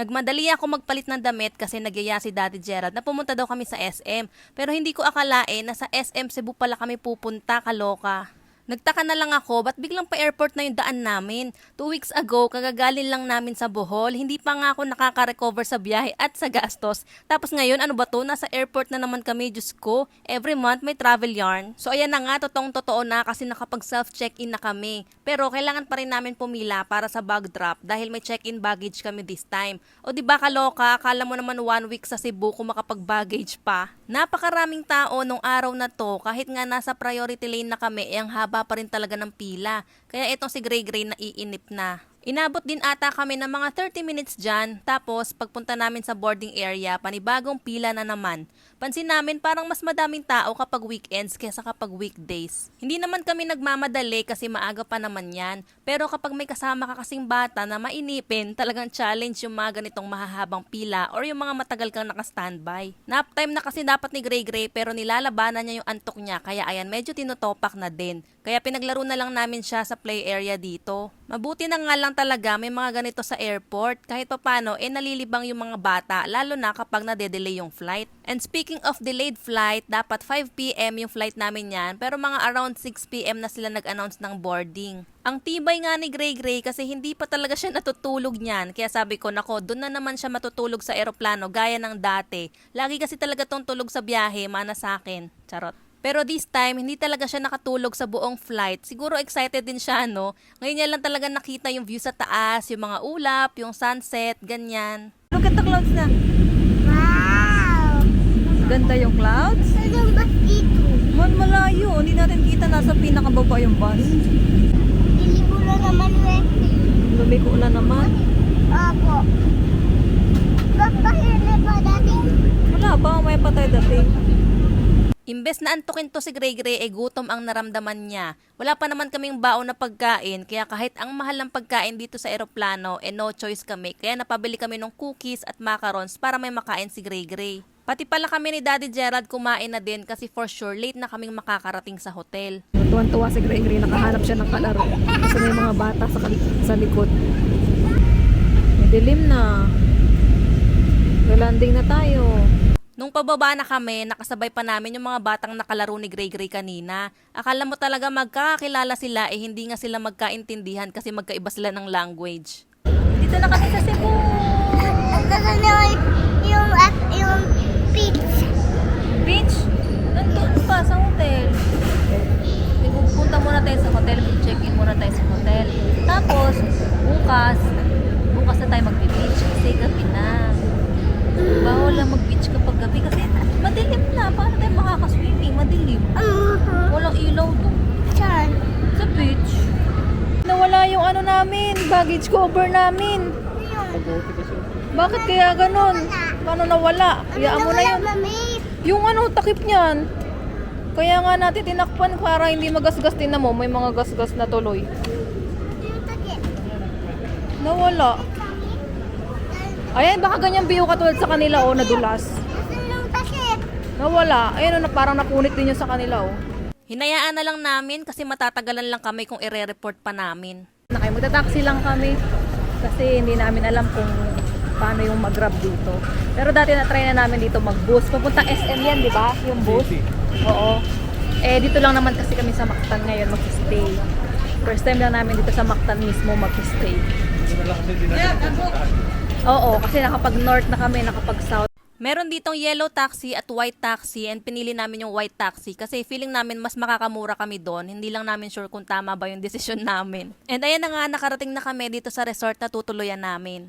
Nagmadali ako magpalit ng damit kasi nagyaya si Daddy Gerald na pumunta daw kami sa SM. Pero hindi ko akalain na sa SM Cebu pala kami pupunta, kaloka. Nagtaka na lang ako, ba't biglang pa airport na yung daan namin? Two weeks ago, kagagalin lang namin sa Bohol, hindi pa nga ako nakaka-recover sa biyahe at sa gastos. Tapos ngayon, ano ba to? Nasa airport na naman kami, Diyos ko. Every month may travel yarn. So ayan na nga, totoong totoo na kasi nakapag self-check-in na kami. Pero kailangan pa rin namin pumila para sa bag drop dahil may check-in baggage kami this time. O di ba kaloka, akala mo naman one week sa Cebu kung makapag-baggage pa. Napakaraming tao nung araw na to, kahit nga nasa priority lane na kami, eh, ang haba pa rin talaga ng pila. Kaya itong si Gray Gray na iinip na. Inabot din ata kami ng mga 30 minutes dyan, tapos pagpunta namin sa boarding area, panibagong pila na naman. Pansin namin parang mas madaming tao kapag weekends kesa kapag weekdays. Hindi naman kami nagmamadali kasi maaga pa naman yan, pero kapag may kasama ka kasing bata na mainipin, talagang challenge yung mga ganitong mahahabang pila or yung mga matagal kang naka-standby. Nap time na kasi dapat ni Gray Gray pero nilalabanan niya yung antok niya kaya ayan medyo tinutopak na din. Kaya pinaglaro na lang namin siya sa play area dito. Mabuti na nga lang talaga may mga ganito sa airport. Kahit papano, eh nalilibang yung mga bata, lalo na kapag nade-delay yung flight. And speaking of delayed flight, dapat 5pm yung flight namin yan, pero mga around 6pm na sila nag-announce ng boarding. Ang tibay nga ni Gray Gray kasi hindi pa talaga siya natutulog niyan. Kaya sabi ko, nako, doon na naman siya matutulog sa eroplano gaya ng dati. Lagi kasi talaga tong tulog sa biyahe, mana sa akin. Charot. Pero this time, hindi talaga siya nakatulog sa buong flight. Siguro excited din siya, no? Ngayon niya lang talaga nakita yung view sa taas, yung mga ulap, yung sunset, ganyan. Look at the clouds na. Wow! Ganda yung clouds. Saan ba dito? Man, malayo. Hindi natin kita nasa pinakababa yung bus. Lilibo na naman eh. Lumiko na naman. Apo. Papahili pa dati. Wala ba? May patay dating. Imbes na antukin to si Gray Gray, eh gutom ang naramdaman niya. Wala pa naman kaming baon na pagkain, kaya kahit ang mahal ng pagkain dito sa eroplano, eh no choice kami. Kaya napabili kami ng cookies at macarons para may makain si Gray Gray. Pati pala kami ni Daddy Gerald kumain na din kasi for sure late na kaming makakarating sa hotel. Tuwan-tuwa si Gray Gray, nakahanap siya ng kalaro. Kasi may mga bata sa, sa likod. May dilim na. Landing na tayo. Nung pababa na kami, nakasabay pa namin yung mga batang nakalaro ni Gray Gray kanina. Akala mo talaga magkakakilala sila eh hindi nga sila magkaintindihan kasi magkaiba sila ng language. Dito na kami sa Cebu! Na yung, hotel. Tapos, bukas, bukas na tayo mag-beach kasi gabi na. Bawal lang mag-beach kapag gabi kasi madilim na. Paano tayo makakaswimming? Madilim. Uh-huh. Walang ilaw doon. Saan? Sa beach. Nawala yung ano namin, baggage cover namin. Bakit kaya ganun? Paano nawala? Hayaan mo na yun. Yung ano, takip niyan. Kaya nga natin tinakpan para hindi magasgas din na mo. May mga gasgas na tuloy. Nawala. Ayan, baka ganyan view katulad sa kanila, oh, nadulas. Nawala. Ayun, oh, na parang napunit din yung sa kanila, oh. Hinayaan na lang namin kasi matatagalan lang kami kung ire-report pa namin. Na kayo, magta-taxi lang kami. Kasi hindi namin alam kung paano yung mag-grab dito. Pero dati na-try na namin dito mag-bus. Papuntang SM yan, di ba? Yung bus. Oo. Eh, dito lang naman kasi kami sa Mactan ngayon mag-stay. First time lang namin dito sa Mactan mismo mag-stay. Oo, kasi nakapag-north na kami, nakapag-south. Meron ditong yellow taxi at white taxi and pinili namin yung white taxi kasi feeling namin mas makakamura kami doon. Hindi lang namin sure kung tama ba yung desisyon namin. And ayan na nga, nakarating na kami dito sa resort na tutuluyan namin.